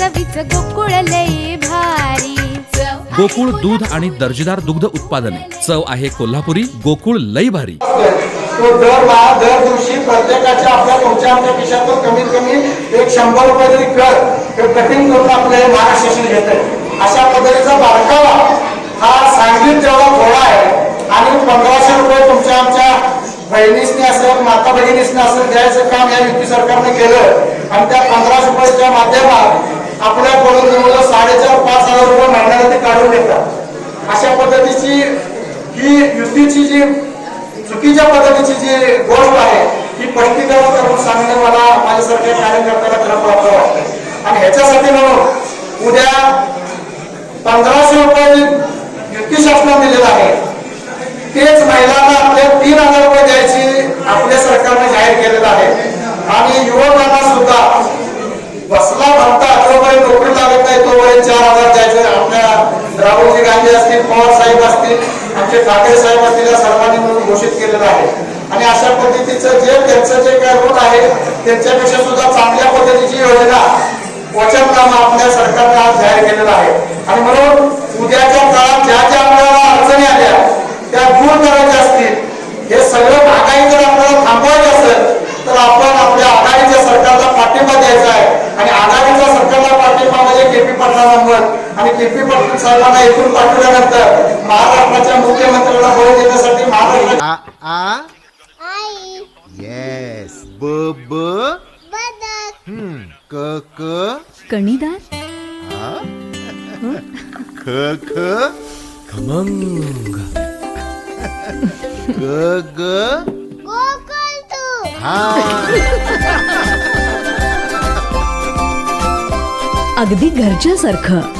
चवीच गोकुळ लई भारी. गोकुळ दूध आणि दर्जेदार दुग्ध उत्पादने. चव आहे कोल्हापुरी गोकुळ लई भारी. तो दर मा- दर दिवशी प्रत्येकाच्या आपल्या तुमच्या आमच्या खिशातून कमीत कमी एक शंभर रुपये जरी कर हे कठीण करून आपले महाराष्ट्र शासन घेत आहे अशा पद्धतीचा बारकावा हा सांगलीत जेवढा थोडा आहे आणि पंधराशे रुपये तुमच्या आमच्या बहिणीसनी असेल माता भगिनीसनी असेल द्यायचं काम या युती सरकारने केलं आणि त्या पंधराशे रुपयाच्या माध्यमात आपल्या जवळ साडेचार पाच हजार रुपये महिन्याला ते काढून देतात अशा पद्धतीची ही युतीची जी चुकीच्या पद्धतीची जी गोष्ट आहे ही स्पष्टीकरण करून सांगणं मला माझ्यासारख्या कार्यकर्त्याला खरं प्राप्त वाटतं. आणि ह्याच्यासाठी म्हणून उद्या पंधराशे रुपये जे युती शासनाने दिलेलं आहे तेच महिलांना आपल्या तीन हजार रुपये द्यायची आपल्या सरकारने जाहीर केलेलं आहे. चार हजार द्यायचे. आपल्या राहुलजी गांधी असतील पवार साहेब असतील आमचे ठाकरे साहेब असतील या सर्वांनी म्हणून घोषित केलेलं आहे. आणि अशा पद्धतीचं जे त्यांचं जे काय रोड आहे त्यांच्यापेक्षा सुद्धा चांगल्या पद्धतीची योजना वचननामा आपल्या सरकारने आज जाहीर केलेला आहे. आणि म्हणून उद्याच्या काळात ज्या ज्या आपल्याला अडचणी आल्या त्या दूर करायच्या असतील हे सगळं महागाई जर आपल्याला थांबवायचं असेल तर आपण आपल्या आघाडीच्या सरकारला पाठिंबा द्यायचा आहे आणि आघाडीच्या सरकारला पाठिंबा म्हणजे केपी पाटलांवर आणि केपी पाटील साहेबांना इथून पाठवल्यानंतर महाराष्ट्राच्या मुख्यमंत्र्यांना बळी देण्यासाठी महाराष्ट्र आ आ? येस ब ब? हम्म. क क? कणीदार ख ख? खमंग. ग ग? हा. अगदी घरच्यासारखं.